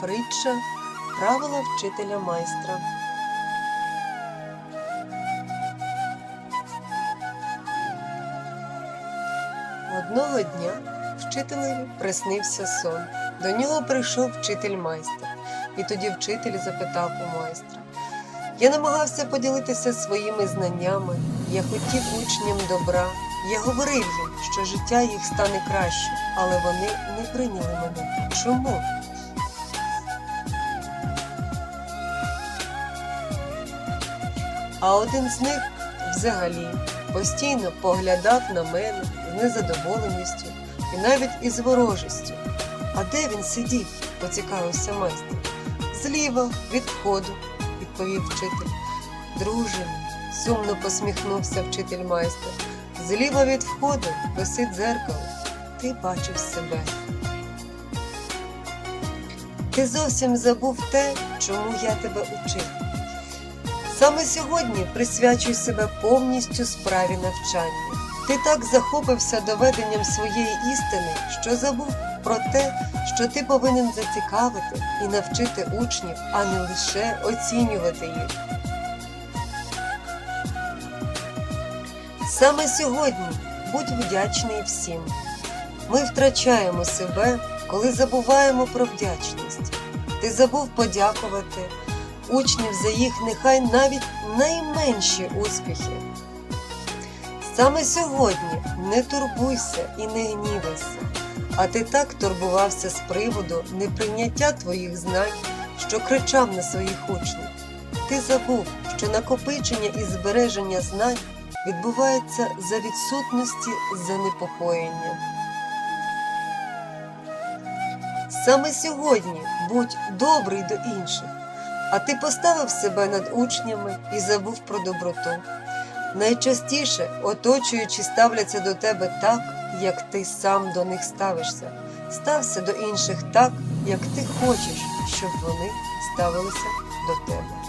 Притча правила вчителя майстра. Одного дня вчителеві приснився сон. До нього прийшов вчитель майстер, і тоді вчитель запитав у майстра. Я намагався поділитися своїми знаннями, я хотів учням добра. Я говорив їм, що життя їх стане краще, але вони не прийняли мене. Чому? А один з них взагалі постійно поглядав на мене з незадоволеністю і навіть із ворожістю. А де він сидів? поцікавився майстер. Зліва від входу, відповів вчитель. Друже, сумно посміхнувся вчитель майстер. Зліва від входу висить дзеркало. Ти бачив себе. Ти зовсім забув те, чому я тебе учив. Саме сьогодні присвячуй себе повністю справі навчання. Ти так захопився доведенням своєї істини, що забув про те, що ти повинен зацікавити і навчити учнів, а не лише оцінювати їх. Саме сьогодні будь вдячний всім. Ми втрачаємо себе, коли забуваємо про вдячність. Ти забув подякувати учнів за їх нехай навіть найменші успіхи. Саме сьогодні не турбуйся і не гнівайся, а ти так турбувався з приводу неприйняття твоїх знань, що кричав на своїх учнів. Ти забув, що накопичення і збереження знань відбувається за відсутності занепокоєння. Саме сьогодні будь добрий до інших, а ти поставив себе над учнями і забув про доброту. Найчастіше оточуючі ставляться до тебе так, як ти сам до них ставишся. Стався до інших так, як ти хочеш, щоб вони ставилися до тебе.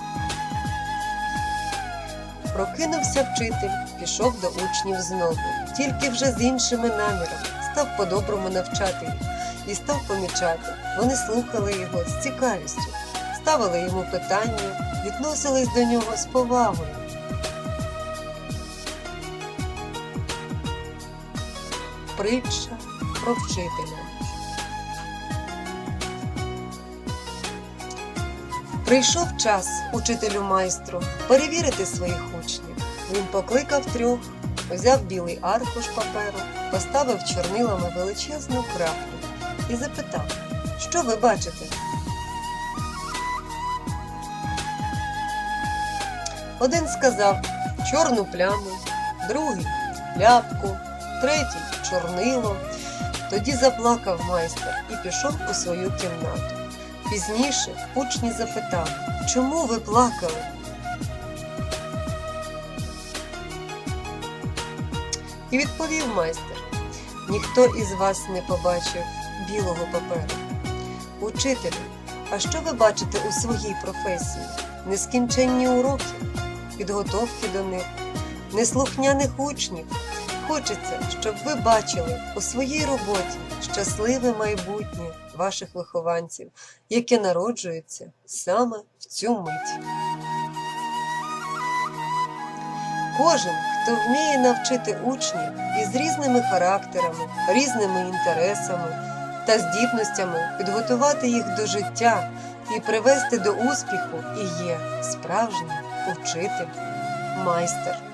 Прокинувся вчитель, пішов до учнів знову, тільки вже з іншими намірами, став по-доброму навчати їх і став помічати. Вони слухали його з цікавістю, ставили йому питання, відносились до нього з повагою. Притча про вчителя. Прийшов час учителю майстру перевірити своїх учнів. Він покликав трьох, взяв білий аркуш паперу, поставив чорнилами величезну крапку і запитав, що ви бачите? Один сказав чорну пляму, другий ляпку, третій чорнило. Тоді заплакав майстер і пішов у свою кімнату. Пізніше учні запитали, чому ви плакали? І відповів майстер: ніхто із вас не побачив білого паперу. Учителю, а що ви бачите у своїй професії? Нескінченні уроки, підготовки до них, неслухняних учнів. Хочеться, щоб ви бачили у своїй роботі щасливе майбутнє ваших вихованців, яке народжується саме в цю мить. Кожен, хто вміє навчити учнів із різними характерами, різними інтересами та здібностями підготувати їх до життя і привести до успіху, і є справжній учитель, майстер.